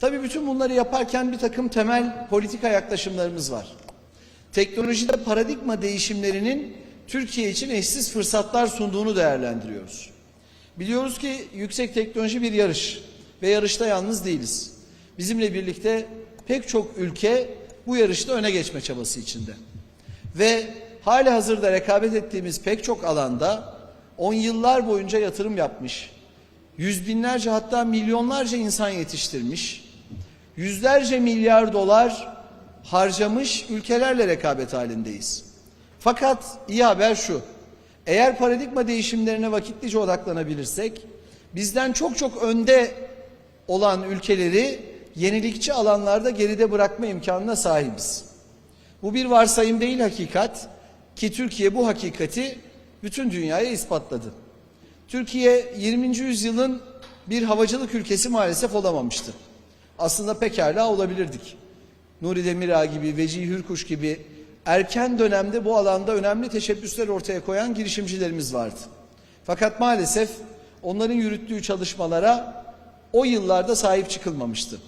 Tabii bütün bunları yaparken bir takım temel politika yaklaşımlarımız var. Teknolojide paradigma değişimlerinin Türkiye için eşsiz fırsatlar sunduğunu değerlendiriyoruz. Biliyoruz ki yüksek teknoloji bir yarış ve yarışta yalnız değiliz. Bizimle birlikte pek çok ülke bu yarışta öne geçme çabası içinde. Ve hali hazırda rekabet ettiğimiz pek çok alanda on yıllar boyunca yatırım yapmış, yüz binlerce hatta milyonlarca insan yetiştirmiş, yüzlerce milyar dolar harcamış ülkelerle rekabet halindeyiz. Fakat iyi haber şu, eğer paradigma değişimlerine vakitlice odaklanabilirsek, bizden çok çok önde olan ülkeleri yenilikçi alanlarda geride bırakma imkanına sahibiz. Bu bir varsayım değil hakikat ki Türkiye bu hakikati bütün dünyaya ispatladı. Türkiye 20. yüzyılın bir havacılık ülkesi maalesef olamamıştı. Aslında pekala olabilirdik. Nuri Demirağ gibi, Vecihi Hürkuş gibi erken dönemde bu alanda önemli teşebbüsler ortaya koyan girişimcilerimiz vardı. Fakat maalesef onların yürüttüğü çalışmalara o yıllarda sahip çıkılmamıştı.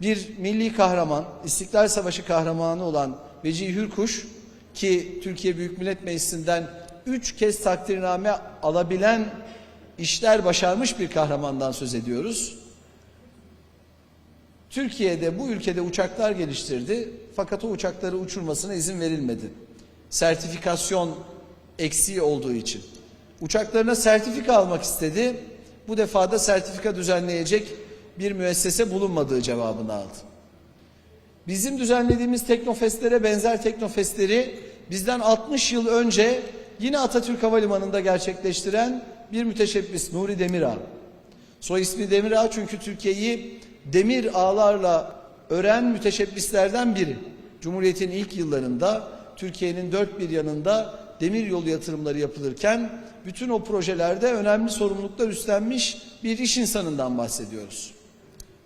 Bir milli kahraman, İstiklal Savaşı kahramanı olan Vecihi Hürkuş ki Türkiye Büyük Millet Meclisi'nden üç kez takdirname alabilen işler başarmış bir kahramandan söz ediyoruz. Türkiye'de bu ülkede uçaklar geliştirdi fakat o uçakları uçurmasına izin verilmedi. Sertifikasyon eksiği olduğu için. Uçaklarına sertifika almak istedi. Bu defa da sertifika düzenleyecek bir müessese bulunmadığı cevabını aldı. Bizim düzenlediğimiz teknofestlere benzer teknofestleri bizden 60 yıl önce yine Atatürk Havalimanı'nda gerçekleştiren bir müteşebbis Nuri Demirağ. Soy ismi Demirağ çünkü Türkiye'yi demir ağlarla ören müteşebbislerden biri. Cumhuriyet'in ilk yıllarında Türkiye'nin dört bir yanında demir yolu yatırımları yapılırken bütün o projelerde önemli sorumluluklar üstlenmiş bir iş insanından bahsediyoruz.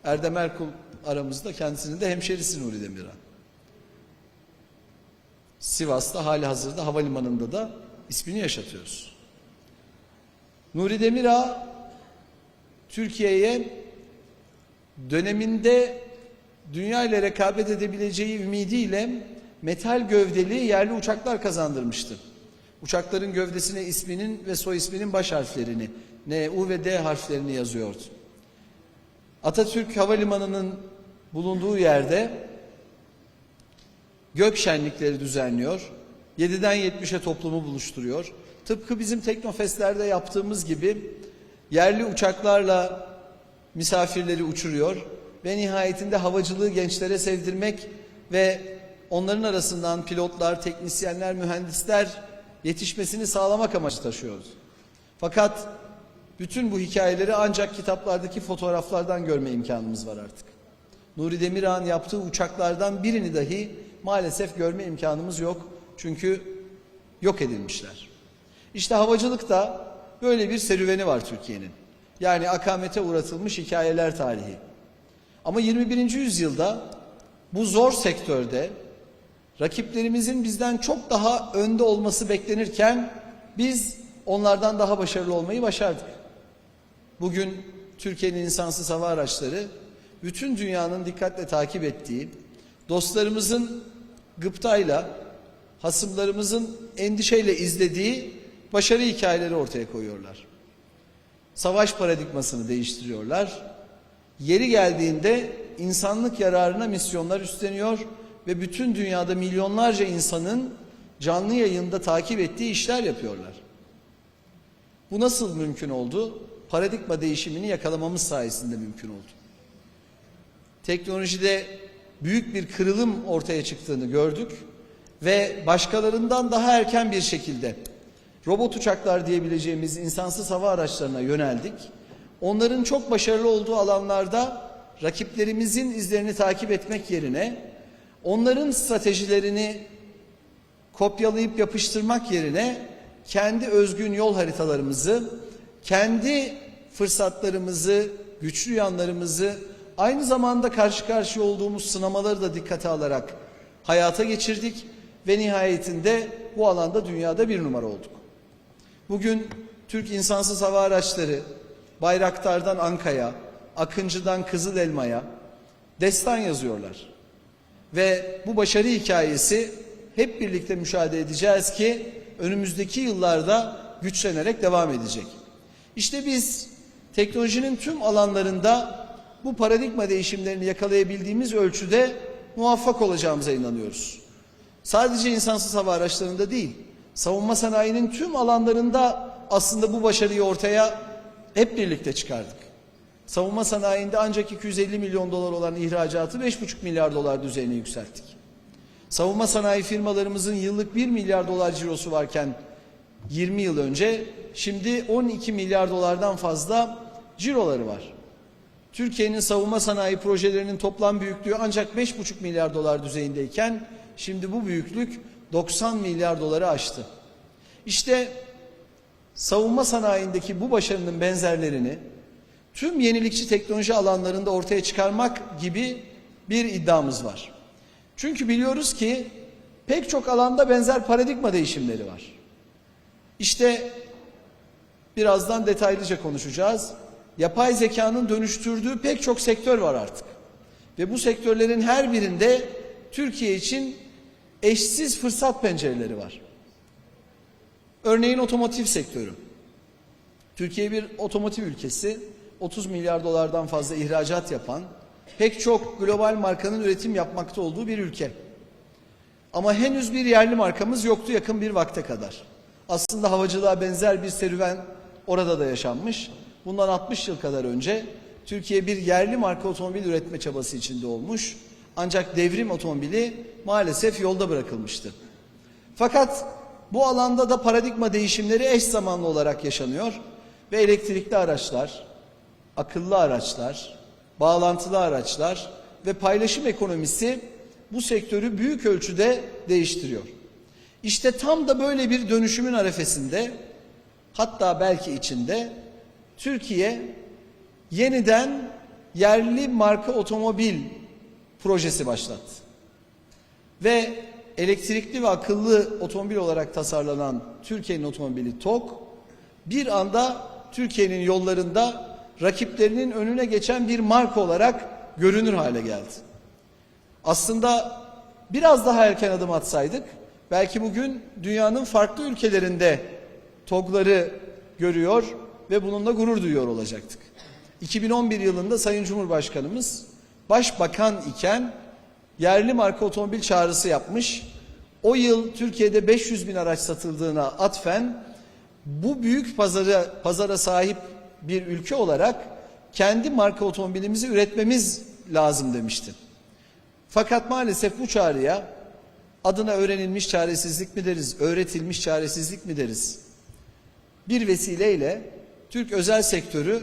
Erdem Erkul aramızda kendisinin de hemşerisi Nuri Demirağ. Sivas'ta hali hazırda havalimanında da ismini yaşatıyoruz. Nuri Demirağ Türkiye'ye döneminde dünya ile rekabet edebileceği ümidiyle metal gövdeli yerli uçaklar kazandırmıştı. Uçakların gövdesine isminin ve soy isminin baş harflerini, N, U ve D harflerini yazıyordu. Atatürk Havalimanı'nın bulunduğu yerde gök şenlikleri düzenliyor. 7'den 70'e toplumu buluşturuyor. Tıpkı bizim Teknofest'lerde yaptığımız gibi yerli uçaklarla misafirleri uçuruyor ve nihayetinde havacılığı gençlere sevdirmek ve onların arasından pilotlar, teknisyenler, mühendisler yetişmesini sağlamak amacı taşıyoruz. Fakat bütün bu hikayeleri ancak kitaplardaki fotoğraflardan görme imkanımız var artık. Nuri Demirağ'ın yaptığı uçaklardan birini dahi maalesef görme imkanımız yok. Çünkü yok edilmişler. İşte havacılık da böyle bir serüveni var Türkiye'nin. Yani akamete uğratılmış hikayeler tarihi. Ama 21. yüzyılda bu zor sektörde rakiplerimizin bizden çok daha önde olması beklenirken biz onlardan daha başarılı olmayı başardık. Bugün Türkiye'nin insansız hava araçları bütün dünyanın dikkatle takip ettiği, dostlarımızın gıptayla, hasımlarımızın endişeyle izlediği başarı hikayeleri ortaya koyuyorlar. Savaş paradigmasını değiştiriyorlar. Yeri geldiğinde insanlık yararına misyonlar üstleniyor ve bütün dünyada milyonlarca insanın canlı yayında takip ettiği işler yapıyorlar. Bu nasıl mümkün oldu? Paradigma değişimini yakalamamız sayesinde mümkün oldu. Teknolojide büyük bir kırılım ortaya çıktığını gördük ve başkalarından daha erken bir şekilde robot uçaklar diyebileceğimiz insansız hava araçlarına yöneldik. Onların çok başarılı olduğu alanlarda rakiplerimizin izlerini takip etmek yerine onların stratejilerini kopyalayıp yapıştırmak yerine kendi özgün yol haritalarımızı, kendi fırsatlarımızı, güçlü yanlarımızı aynı zamanda karşı karşıya olduğumuz sınamaları da dikkate alarak hayata geçirdik ve nihayetinde bu alanda dünyada bir numara olduk. Bugün Türk insansız hava araçları Bayraktar'dan Anka'ya, Akıncı'dan Kızılelma'ya, destan yazıyorlar. Ve bu başarı hikayesi hep birlikte müşahede edeceğiz ki önümüzdeki yıllarda güçlenerek devam edecek. İşte biz teknolojinin tüm alanlarında bu paradigma değişimlerini yakalayabildiğimiz ölçüde muvaffak olacağımıza inanıyoruz. Sadece insansız hava araçlarında değil, savunma sanayinin tüm alanlarında aslında bu başarıyı ortaya hep birlikte çıkardık. Savunma sanayinde ancak 250 milyon dolar olan ihracatı 5,5 milyar dolar düzeyine yükselttik. Savunma sanayi firmalarımızın yıllık 1 milyar dolar cirosu varken 20 yıl önce şimdi 12 milyar dolardan fazla ciroları var. Türkiye'nin savunma sanayi projelerinin toplam büyüklüğü ancak 5,5 milyar dolar düzeyindeyken şimdi bu büyüklük 90 milyar doları aştı. İşte savunma sanayindeki bu başarının benzerlerini tüm yenilikçi teknoloji alanlarında ortaya çıkarmak gibi bir iddiamız var. Çünkü biliyoruz ki pek çok alanda benzer paradigma değişimleri var. İşte birazdan detaylıca konuşacağız. Yapay zekanın dönüştürdüğü pek çok sektör var artık. Ve bu sektörlerin her birinde Türkiye için eşsiz fırsat pencereleri var. Örneğin otomotiv sektörü. Türkiye bir otomotiv ülkesi. 30 milyar dolardan fazla ihracat yapan, pek çok global markanın üretim yapmakta olduğu bir ülke. Ama henüz bir yerli markamız yoktu yakın bir vakte kadar. Aslında havacılığa benzer bir serüven orada da yaşanmış. Bundan 60 yıl kadar önce Türkiye bir yerli marka otomobil üretme çabası içinde olmuş. Ancak devrim otomobili maalesef yolda bırakılmıştı. Fakat bu alanda da paradigma değişimleri eş zamanlı olarak yaşanıyor ve elektrikli araçlar, akıllı araçlar, bağlantılı araçlar ve paylaşım ekonomisi bu sektörü büyük ölçüde değiştiriyor. İşte tam da böyle bir dönüşümün arefesinde hatta belki içinde Türkiye yeniden yerli marka otomobil projesi başlattı. Ve elektrikli ve akıllı otomobil olarak tasarlanan Türkiye'nin otomobili TOK bir anda Türkiye'nin yollarında rakiplerinin önüne geçen bir marka olarak görünür hale geldi. Aslında biraz daha erken adım atsaydık belki bugün dünyanın farklı ülkelerinde TOG'ları görüyor ve bununla gurur duyuyor olacaktık. 2011 yılında Sayın Cumhurbaşkanımız başbakan iken yerli marka otomobil çağrısı yapmış. O yıl Türkiye'de 500 bin araç satıldığına atfen bu büyük pazara, pazara sahip bir ülke olarak kendi marka otomobilimizi üretmemiz lazım demişti. Fakat maalesef bu çağrıya adına öğrenilmiş çaresizlik mi deriz, öğretilmiş çaresizlik mi deriz? Bir vesileyle Türk özel sektörü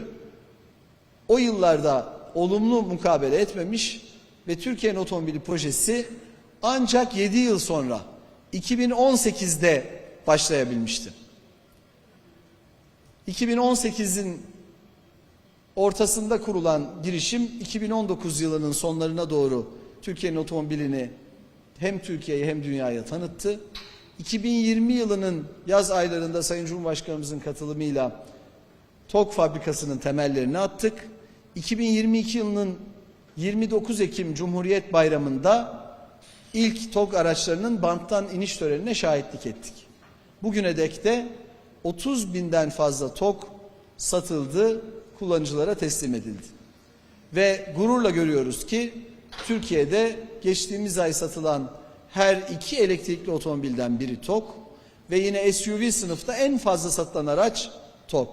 o yıllarda olumlu mukabele etmemiş ve Türkiye'nin otomobili projesi ancak 7 yıl sonra 2018'de başlayabilmişti. 2018'in ortasında kurulan girişim 2019 yılının sonlarına doğru Türkiye'nin otomobilini hem Türkiye'ye hem dünyaya tanıttı. 2020 yılının yaz aylarında Sayın Cumhurbaşkanımızın katılımıyla TOK fabrikasının temellerini attık. 2022 yılının 29 Ekim Cumhuriyet Bayramı'nda ilk TOG araçlarının banttan iniş törenine şahitlik ettik. Bugüne dek de 30 binden fazla TOG satıldı, kullanıcılara teslim edildi. Ve gururla görüyoruz ki Türkiye'de geçtiğimiz ay satılan her iki elektrikli otomobilden biri TOG ve yine SUV sınıfta en fazla satılan araç TOG.